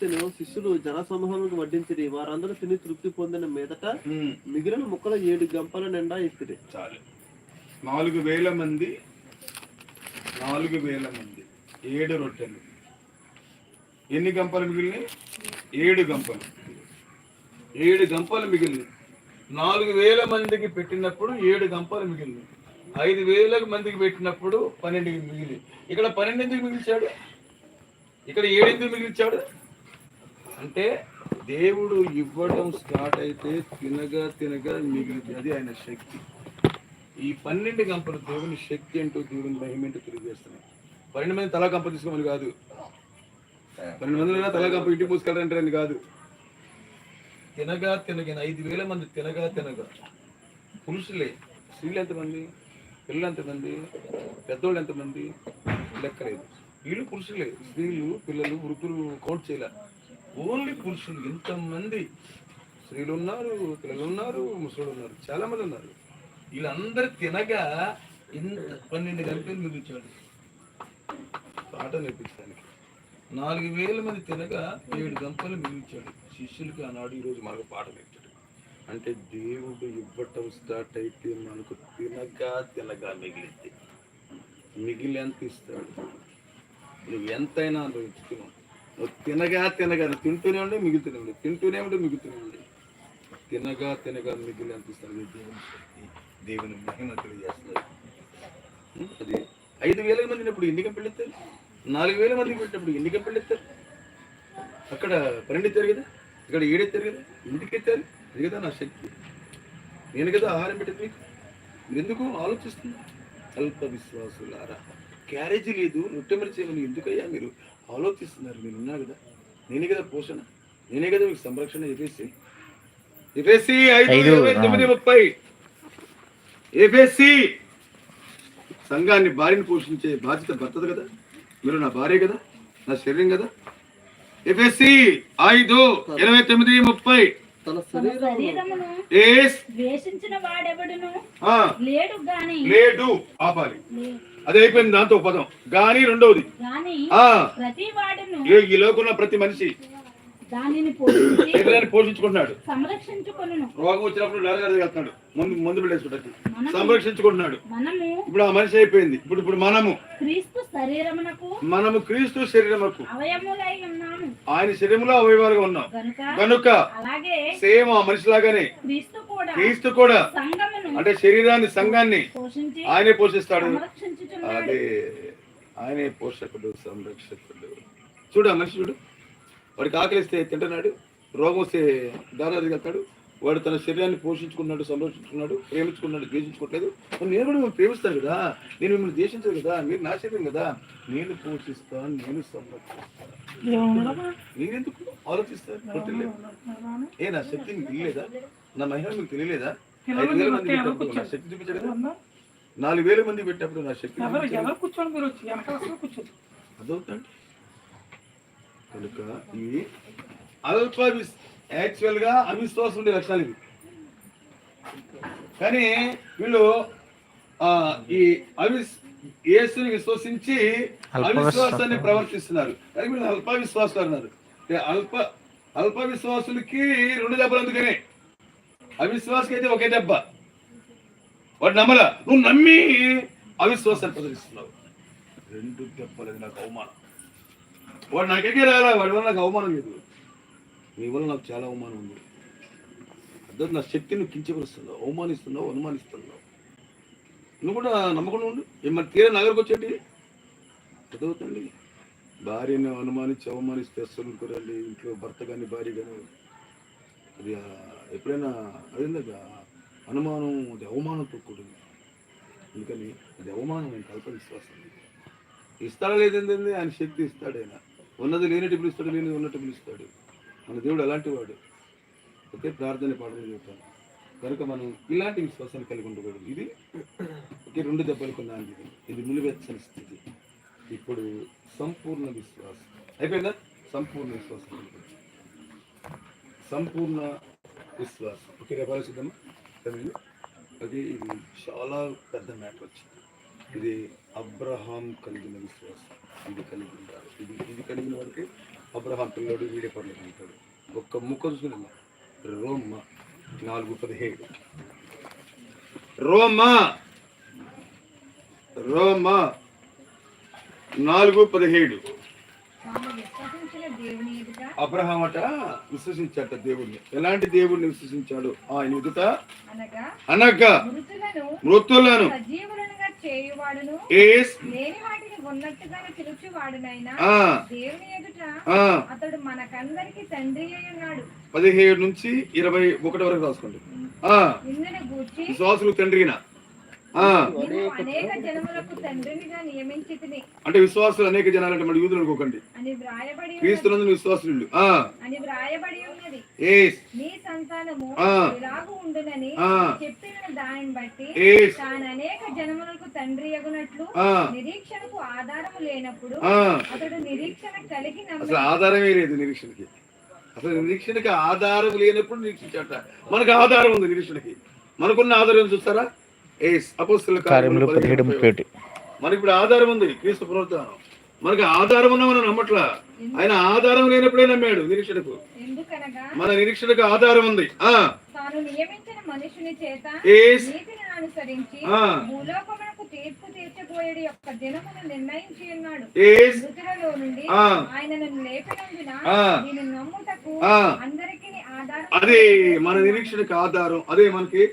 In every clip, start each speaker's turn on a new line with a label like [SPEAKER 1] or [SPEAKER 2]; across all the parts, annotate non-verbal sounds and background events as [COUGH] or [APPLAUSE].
[SPEAKER 1] శిష్యులు జనసమూహానికి వడ్డించిరి. వారందరూ తిని తృప్తి పొందిన మీదట మిగిలిన ముక్కలు ఏడు గంపల నిండా ఎత్తిరి.
[SPEAKER 2] చాలు. నాలుగు వేల మంది నాలుగు వేల మంది ఏడు రొట్టెలు. ఎన్ని గంపలు మిగిలినాయి? ఏడు గంపలు. ఏడు గంపలు మిగిలినాయి. నాలుగు వేల మందికి పెట్టినప్పుడు ఏడు గంపలు మిగిలినాయి. ఐదు వేల మందికి పెట్టినప్పుడు పన్నెండు మిగిలి ఇక్కడ పన్నెండు ఎందుకు మిగిల్చాడు? ఇక్కడ ఏడు ఎందుకు మిగిల్చాడు? అంటే దేవుడు ఇవ్వడం స్టార్ట్ అయితే తినగా తినగా మిగిలింది అది ఆయన శక్తి. ఈ పన్నెండు గంపలు దేవుని శక్తి అంటూ దేవుని మహిమేంటో తెలియజేస్తున్నాయి. పన్నెండు మంది తలా గంప తీసుకోమని కాదు. పన్నెండు మంది తలా గంప ఇంటికి మూసుకెళ్ళారంటారని కాదు. తినగా తినగా ఐదు వేల మంది తినగా తినగా పురుషులే స్త్రీలు ఎంతమంది పిల్లలు ఎంతమంది పెద్దోళ్ళు ఎంతమంది లెక్కలేదు. వీళ్ళు పురుషులే స్త్రీలు పిల్లలు వృద్ధులు కౌంట్ చేయలే. ఓన్లీ పురుషులు. ఎంతమంది స్త్రీలు ఉన్నారు పిల్లలు ఉన్నారు ముసలు ఉన్నారు చాలా మంది ఉన్నారు వీళ్ళందరూ తినగా ఇంత పన్నెండు గంటలు మిగిలిచాడు పాట నేర్పించడానికి. నాలుగు వేల మంది తినగా ఏడు గంపలు మిగిలిచాడు శిష్యులకి ఆనాడు ఈరోజు మనకు పాట నేర్చాడు. అంటే దేవుడు ఇవ్వటం స్టార్ట్ అయితే మనకు తినగా తినగా మిగిలింది ఎంత ఇస్తాడు? నువ్వు ఎంతైనా అనుభవించుకున్నావు. నువ్వు తినగా తినగా తింటూనే ఉండి మిగులుతూనే ఉండి. తింటూనే ఉండి మిగులుతూనే ఉండి. తినగా తినగా మిగిలి ఇస్తాడు దేవుని శక్తి దేవుని మహిమ తెలియజేస్తుంది. అది ఐదు వేల మందిని ఇప్పుడు ఎన్నిక పెళ్ళిస్తారు నాలుగు వేల మందికి పెట్టినప్పుడు ఎన్నిక పెళ్ళిస్తారు అక్కడ పన్నెండు కదా? ఇక్కడ ఏడెత్తారు కదా? ఇంటికెత్తారు అది కదా నా శక్తి. నేను కదా ఆహారం పెట్టింది మీకు. ఎందుకు ఆలోచిస్తుంది అల్ప విశ్వాసులారా. క్యారేజీ లేదు రొట్టె మరిచేయమని ఎందుకయ్యా మీరు? ఆలోచిస్తున్నారు మీరు ఉన్నారు కదా. నేనే కదా పోషణ. నేనే కదా మీకు సంరక్షణ ఎఫేసి ఎఫేసి ఐదు తొమ్మిది ముప్పై. ఎఫేసి సంఘాన్ని భార్యను పోషించే బాధ్యత భర్తది కదా. మీరు నా భార్య కదా నా శరీరం కదా. ఎఫ్ఎస్సి ఐదు ఇరవై తొమ్మిది ముప్పై.
[SPEAKER 3] లేడు గాని
[SPEAKER 2] లేడు ఆపాలి. అది అయిపోయింది దాంతో పదం. గాని రెండవది. ఈ- లోకంలో ప్రతి మనిషి శరీరాన్ని పోషించుకుంటున్నాడు. రోగం వచ్చినప్పుడు దగ్గరికి వెళ్తున్నాడు ముందు ముందు పెట్టేసుకుంటాడు సంరక్షించుకుంటున్నాడు. ఇప్పుడు ఆ మనిషి అయిపోయింది. ఇప్పుడు ఇప్పుడు మనము.
[SPEAKER 3] శరీరమునకు
[SPEAKER 2] మనము క్రీస్తు
[SPEAKER 3] ఉన్నాము.
[SPEAKER 2] ఆయన శరీరంలో అవయవాలుగా ఉన్నాం.
[SPEAKER 3] కనుక
[SPEAKER 2] సేమ్ ఆ మనిషిలాగానే
[SPEAKER 3] క్రీస్తు కూడా
[SPEAKER 2] క్రీస్తు కూడా అంటే శరీరాన్ని సంఘాన్ని ఆయనే పోషిస్తాడు. అదే ఆయనే పోషకుడు సంరక్షకుడు. చూడు ఆ మనిషి చూడు. వాడికి ఆకలిస్తే తింటున్నాడు రోగం వస్తే దాదాపు వెళ్తాడు వాడు తన శరీరాన్ని పోషించుకున్నాడు సంరక్షించుకున్నాడు ప్రేమించుకున్నాడు ద్వేషించుకోవట్లేదు. నేను కూడా మిమ్మల్ని ప్రేమిస్తాను కదా. నేను మిమ్మల్ని ద్వేషించదు కదా. మీరు నా శరీరం కదా. నేను పోషిస్తాను నేను సంరక్షిస్తాను. నేనెందుకు ఆలోచిస్తాను. ఏ నా శక్తి మీకు తెలియలేదా నా మహిమ మీకు తెలియలేదా? శక్తి నాలుగు వేల మంది పెట్టినప్పుడు నా శక్తి
[SPEAKER 4] కూర్చోండి మీరు? కూర్చోండి
[SPEAKER 2] కనుక ఇవి అల్ప విస్ యాక్చువల్గా అవిశ్వాసం ఉండే లక్షణాలు ఇవి. కానీ వీళ్ళు ఆ ఈ అవిస్ యేసుని విశ్వసించి అవిశ్వాసాన్ని ప్రవర్తిస్తున్నారు. కానీ వీళ్ళు అల్ప విశ్వాసాలు అన్నారు. అల్ప అల్ప విశ్వాసులకి రెండు దెబ్బలు అందుకనే. అవిశ్వాసకి అయితే ఒకే దెబ్బ. వాడు నమ్మల. నువ్వు నమ్మి అవిశ్వాసాన్ని ప్రదర్శిస్తున్నావు. రెండు దెబ్బలు నాకు అవమానం. వాడు నాకెక్కే రాలా వాడి వల్ల నాకు అవమానం లేదు. నీ వల్ల నాకు చాలా అవమానం ఉంది. అర్థం నా శక్తిని కించపరుస్తున్నావు. అవమానిస్తున్నావు అనుమానిస్తున్నావు. నువ్వు కూడా నమ్మకుండా ఉండు. ఏమన్నా తీరే నగరకు వచ్చేటి? చదువుతండి భార్యను అనుమానించి అవమానిస్తే అస్సలు ఊరుకోరండి. ఇంట్లో భర్త కానీ భార్య కానీ అది ఎప్పుడైనా అదేందా అనుమానం అది అవమానంతో కూడింది అందుకని అది అవమానం నేను కల్పన విశ్వాసం. ఇస్తాడా లేదండి ఆయన శక్తి ఇస్తాడు ఆయన. ఉన్నది లేనట్టు పిలుస్తాడు లేనిది ఉన్నట్టు పిలుస్తాడు మన దేవుడు అలాంటి వాడు. ఒకే ప్రార్థన పాటలు చెబుతాను కనుక మనం ఇలాంటి విశ్వాసాన్ని కలిగి ఉండకూడదు. ఇది ఒకే రెండు దెబ్బలు కొన్నాను ఇది ఇది నిలువెచ్చని స్థితి. ఇప్పుడు సంపూర్ణ విశ్వాసం. అయిపోయిందా? సంపూర్ణ విశ్వాసం. సంపూర్ణ విశ్వాసం. ఓకే రేపు అది ఇది చాలా పెద్ద మ్యాటర్ వచ్చింది. ఇది అబ్రహాం కలిగిన విశ్వాసం. ఇది కలిగి ఉంటారు ఇది ఇది కలిగిన వాడికి అబ్రహాం పిల్లోడు వీడే పనులు ఉంటాడు ఒక్క ముఖ చూసుకుని రోమ నాలుగు పదిహేడు. రోమ రోమ నాలుగు పదిహేడు
[SPEAKER 3] తాము విశ్వసించిన దేవుని ఎదుట
[SPEAKER 2] అబ్రహాం అట విశ్వసించాట దేవుణ్ణి. ఎలాంటి దేవుణ్ణి విశ్వసించాడు? ఆయన ఎదుట
[SPEAKER 3] అనగా మృతులను
[SPEAKER 2] పదిహేడు నుంచి ఇరవై ఒకటి వరకు రాసుకోండి. విశ్వాసులు తండ్రినా అంటే విశ్వాసులు అనేక జనాలు అంటే మన యూదులు అనుకోకండి. క్రీస్తునందు విశ్వాసులు అసలు ఆధారమే లేదు నిరీక్షణకి. అసలు నిరీక్షణకి ఆధారం లేనప్పుడు నిరీక్షించట. మనకు ఆధారం ఉంది నిరీక్షణకి. మనకున్న ఆధారం చూస్తారా?
[SPEAKER 5] కార్యములు పదిహేడు ముప్పై ఒకటి
[SPEAKER 2] మనకి ఇప్పుడు ఆధారం ఉంది క్రీస్తు పునరుద్ధానం. మనకి ఆధారం ఉన్నా మనం నమ్మట్లా? ఆయన ఆధారం లేనప్పుడే నమ్మాడు నిరీక్షణకు.
[SPEAKER 3] ఎందుకనగా?
[SPEAKER 2] మన నిరీక్షణకు ఆధారం ఉంది. ఆ.
[SPEAKER 3] తాను నియమించిన మనుషుని చేత
[SPEAKER 2] ఏస్.
[SPEAKER 3] నీతిని అనుసరించి
[SPEAKER 2] ఆ.
[SPEAKER 3] భూలోకమునకు తీర్పు తీర్చబోయేది యొక్క దినమును నిర్ణయించి ఉన్నాడు.
[SPEAKER 2] ఏస్.
[SPEAKER 3] మృతులలో నుండి
[SPEAKER 2] ఆ.
[SPEAKER 3] ఆయనను లేపినందున
[SPEAKER 2] ఆ.
[SPEAKER 3] దీని నమ్ముటకు
[SPEAKER 2] ఆ.
[SPEAKER 3] అందరికీ ఆధారం
[SPEAKER 2] అదే మన నిరీక్షణకు ఆధారం. అదే మనకి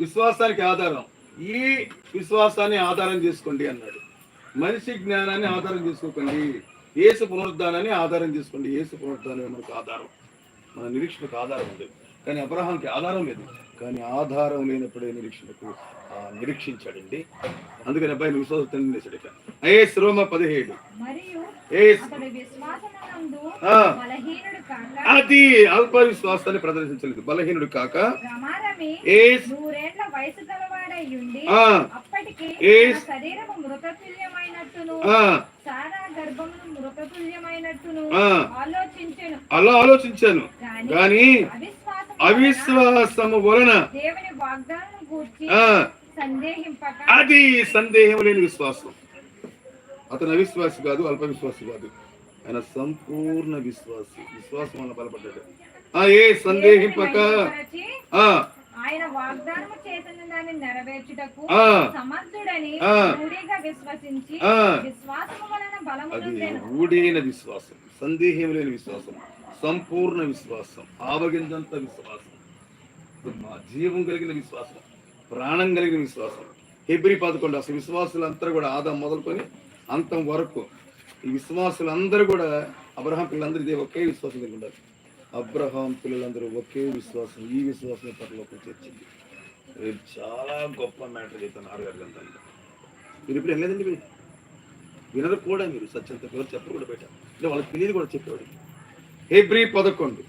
[SPEAKER 2] విశ్వాసానికి ఆధారం. ఈ విశ్వాసాన్ని ఆధారం చేసుకోండి అన్నాడు. మనిషి జ్ఞానాన్ని ఆధారం చేసుకోకండి. ఏసు పునరుద్ధానాన్ని ఆధారం చేసుకోండి. ఏసు పునరుద్ధానమే మనకు ఆధారం. మన నిరీక్షణకు ఆధారం ఉంది. కానీ అబ్రహాంకి ఆధారం లేదు. కానీ ఆధారం లేనప్పుడే నిరీక్షణకు ఆ, నిరీక్షించాడండి. అందుకని అబ్బాయిని విశ్వాసం తండ్రి చేశాడు ఏస్ రోమ పదిహేడు.
[SPEAKER 3] మరియు
[SPEAKER 2] ఏస్ అది అల్ప విశ్వాసాన్ని ప్రదర్శించలేదు. బలహీనుడు కాక అలా ఆలోచించాను.
[SPEAKER 3] గాని
[SPEAKER 2] కానీ
[SPEAKER 3] అవిశ్వాసము వలన
[SPEAKER 2] అది సందేహం లేని విశ్వాసం. అతను అవిశ్వాసి కాదు అల్ప విశ్వాసి కాదు. ఆయన సంపూర్ణ విశ్వాసి. విశ్వాసం వల్ల బలపడ్డాడు. ఆ ఏ సందేహింపక? ఆ.
[SPEAKER 3] ఆయన వాగ్దానము చేసిన దాన్ని నెరవేర్చుటకు
[SPEAKER 2] ఆ.
[SPEAKER 3] సమర్థుడని
[SPEAKER 2] ఆ.
[SPEAKER 3] రూఢిగా విశ్వసించి
[SPEAKER 2] ఆ.
[SPEAKER 3] విశ్వాసము వలన బలము
[SPEAKER 2] అది
[SPEAKER 3] పొందెను.
[SPEAKER 2] ఊడైన విశ్వాసం. సందేహం లేని విశ్వాసం. సంపూర్ణ విశ్వాసం. ఆవగిందంత విశ్వాసం. మా జీవం కలిగిన విశ్వాసం. ప్రాణం కలిగిన విశ్వాసం. హెబ్రి పదకొండు. అసలు విశ్వాసులందరూ కూడా ఆదాం మొదలుకొని అంతం వరకు ఈ విశ్వాసులందరూ కూడా అబ్రహాం పిల్లలందరూ ఇదే ఒకే విశ్వాసం కలిగి ఉండాలి. అబ్రహాం పిల్లలందరూ ఒకే విశ్వాసం ఈ విశ్వాసం పరలోకం చేర్చింది. రేపు చాలా గొప్ప మ్యాటర్ చెప్తాను ఆరుగారు గంటల్లో మీరు ఇప్పుడు వెళ్ళలేదండి మీరు? వినరు కూడా మీరు సత్యంత పిల్లలు చెప్పరు కూడా బయట. అంటే వాళ్ళకి తెలియదు కూడా చెప్పేవాడు హెబ్రి పదకొండు.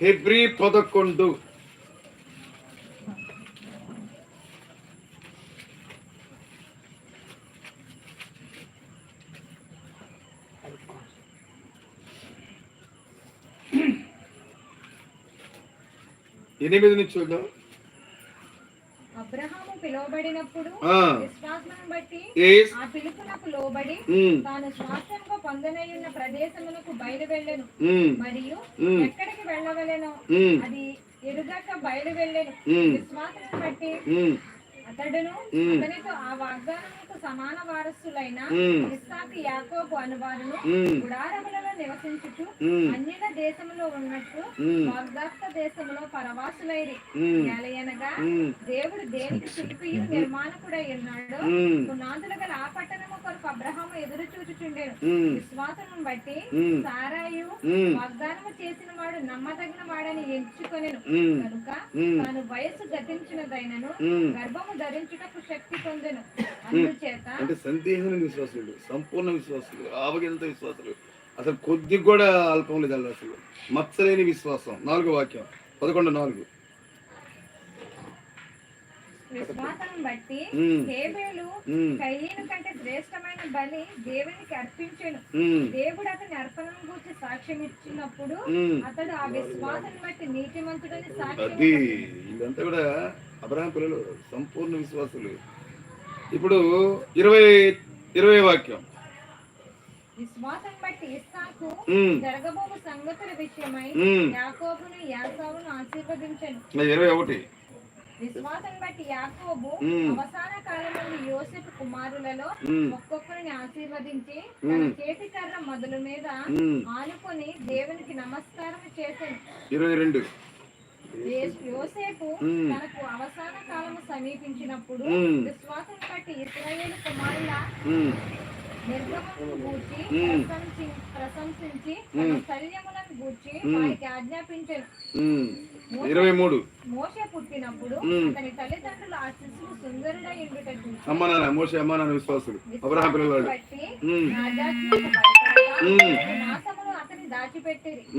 [SPEAKER 2] హెబ్రి పదకొండు. ఎనిమిది నుంచి చూద్దాం.
[SPEAKER 3] అబ్రహాము పిలువబడినప్పుడు. విశ్వాసమును బట్టి ఆ పిలుపునకు లోబడి
[SPEAKER 2] ఉమ్,
[SPEAKER 3] తాను స్వాస్థ్యంగా పొందనయ్యున్న ప్రదేశమునకు బయలువెళ్ళెను.
[SPEAKER 2] ఉమ్,
[SPEAKER 3] మరియు
[SPEAKER 2] ఉమ్,
[SPEAKER 3] ఎక్కడికి వెళ్ళవలెనో అది ఎరుగక బయలు వెళ్ళెను విశ్వాసమును బట్టి అతడును. అతనితో ఆ వాగ్దానముకు సమాన వారసులైన. ఇస్సాకు యాకోబు అనువారును గుడారములలో నివసించుచు అన్యుల దేశములో ఉన్నట్టు వాగ్దాత్త దేశములో పరవాసులైరి.
[SPEAKER 2] ఉమ్,
[SPEAKER 3] దేవుడు దేనికి శిల్పియు నిర్మాణకుడై ఉన్నాడు. పునాదులు గల ఆ పట్టణము కొరకు అబ్రహాము ఎదురు చూచుచుండెను. విశ్వాసమును బట్టి సారాయు వాగ్దానము చేసిన వాడు నమ్మదగిన వాడని ఎంచుకొనెను. కనుక తాను వయస్సు గతించినదైనను. గర్భము ధరించుటకు శక్తి పొందెను. అందుచేత
[SPEAKER 2] అంటే సందేహం విశ్వాసులు సంపూర్ణ విశ్వాసులు ఆవగింత విశ్వాసులు. అసలు కొద్ది కూడా అల్పం లేదు అసలు. మత్సలేని విశ్వాసం. నాలుగో వాక్యం. పదకొండు నాలుగు.
[SPEAKER 3] విశ్వాసం బట్టి హేబేలు కయ్యను కంటే శ్రేష్టమైన బలి దేవునికి అర్పించెను. దేవుడు అతని అర్పణను గురించి సాక్ష్యం ఇచ్చినప్పుడు. అతడు ఆ విశ్వాసం బట్టి నీతిమంతుడని సాక్ష్యం
[SPEAKER 2] అది ఇదంతా కూడా అబ్రహాం పిల్లలు సంపూర్ణ విశ్వాసులు. ఇప్పుడు ఇరవై ఇరవై వాక్యం.
[SPEAKER 3] విశ్వాసం బట్టి ఇస్సాకు జరగబోవు సంగతుల విషయమై. యాకోబును యాసావును ఆశీర్వదించను.
[SPEAKER 2] ఇరవై ఒకటి.
[SPEAKER 3] విశ్వాసం బట్టి యాకోబు. అవసాన కాలమందు యోసేపు కుమారులలో ఒక్కొక్కరిని ఆశీర్వదించి. తన చేతి కర్ర మొదలు మీద. ఆనుకొని దేవునికి నమస్కారం చేశాను
[SPEAKER 2] ఇరవై రెండు
[SPEAKER 3] యోసేపు. తనకు అవసాన కాలము సమీపించినప్పుడు. విశ్వాసం బట్టి ఇస్రాయేల్ కుమారుల ప్రశంసించి గూర్చి. వారికి ఆజ్ఞాపించాను.
[SPEAKER 2] ఉమ్, ఇరవై మూడు
[SPEAKER 3] పుట్టినప్పుడు. అతని తల్లిదండ్రులు ఆ శిశువు సుందరుడై ఉండుట చూసి
[SPEAKER 2] అమ్మ నాన్న మోసే అమ్మ నాన్న విశ్వాసులు. అబ్రహాం పిల్లవాడు
[SPEAKER 3] అతని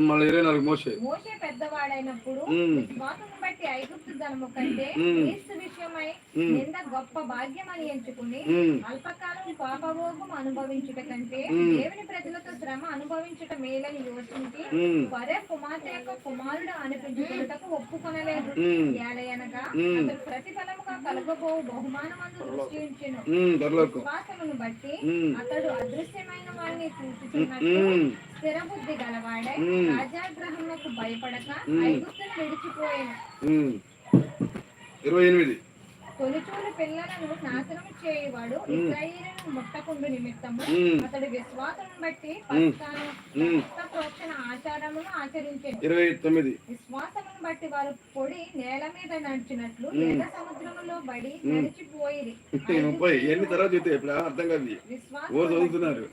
[SPEAKER 2] మళ్ళీ ఇరవై నాలుగు మోసే
[SPEAKER 3] మోషే పెద్దవాడైనప్పుడు
[SPEAKER 2] ఉమ్.
[SPEAKER 3] విశ్వాసం బట్టి ఐగుప్తు ధనము కంటే
[SPEAKER 2] ఉమ్.
[SPEAKER 3] క్రీస్తు నింద గొప్ప భాగ్యం అని ఎంచుకుని అల్పకాలం పాపభోగం అనుభవించుట కంటే. దేవుని ప్రజలతో శ్రమ అనుభవించుట మేలని యోచించి వరే కుమార్తె యొక్క కుమారుడు అనిపించుకున్నటకు ఒప్పుకొనలేదు. ఏలయనగా. అతడు ప్రతిఫలముగా కలగబోవు బహుమానమందు దృష్టి ఉంచెను
[SPEAKER 2] ఉమ్, పరలోకం
[SPEAKER 3] విశ్వాసమును బట్టి అతడు అదృశ్యమైన వారిని చూచుచున్నట్టు
[SPEAKER 2] ఉమ్,
[SPEAKER 3] స్థిర బుద్ధి గలవాడై. రాజాగ్రహములకు భయపడక. ఐగుప్తును విడిచిపోయాను.
[SPEAKER 2] ఇరవై ఎనిమిది.
[SPEAKER 3] తొలిచూలు పిల్లలను నాశనము చేయువాడు. ఇస్రాయేలును ముట్టకుండు నిమిత్తము. అతడు విశ్వాసం బట్టి ప్రోక్షణ ఆచారమును ఆచరించాడు
[SPEAKER 2] ఇరవై తొమ్మిది.
[SPEAKER 3] విశ్వాసమును బట్టి వారు పొడి నేల మీద నడిచినట్లు లేదా సముద్రములో బడి నడిచిపోయిరి. [LAUGHS]
[SPEAKER 2] ముప్పై ఎన్ని తర్వాత చెప్తే ఇప్పుడు అర్థం కాదు చదువుతున్నారు?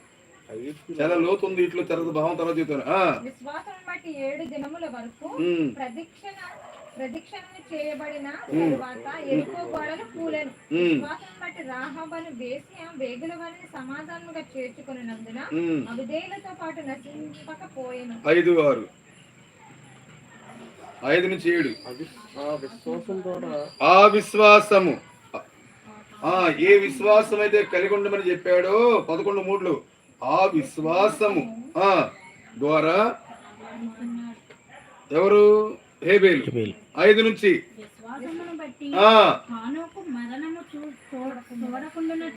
[SPEAKER 2] చాలా లోతు ఉంది ఇట్లో తర్వాత భావం తర్వాత చెప్తాను ఆ,
[SPEAKER 3] విశ్వాసం బట్టి ఏడు దినముల వరకు
[SPEAKER 2] ఉమ్,
[SPEAKER 3] ప్రదక్షిణ చేయబడిన తరువాత ఎరుకో గోడలు కూలెను. విశ్వాసం బట్టి రాహబను వేసి వేగుల వారిని సమాధానముగా చేర్చుకున్నందున. అవిధేయులతో పాటు నశింపకపోయెను
[SPEAKER 2] ఐదు ఆరు ఐదు నుంచి ఏడు.
[SPEAKER 1] ఆ
[SPEAKER 2] విశ్వాసము. ఆ ఏ విశ్వాసం అయితే కలిగి ఉండమని చెప్పాడో పదకొండు మూడులు. ఆ విశ్వాసము. ఆ ద్వారా ఎవరు? హేబేలు ఐదు నుంచి.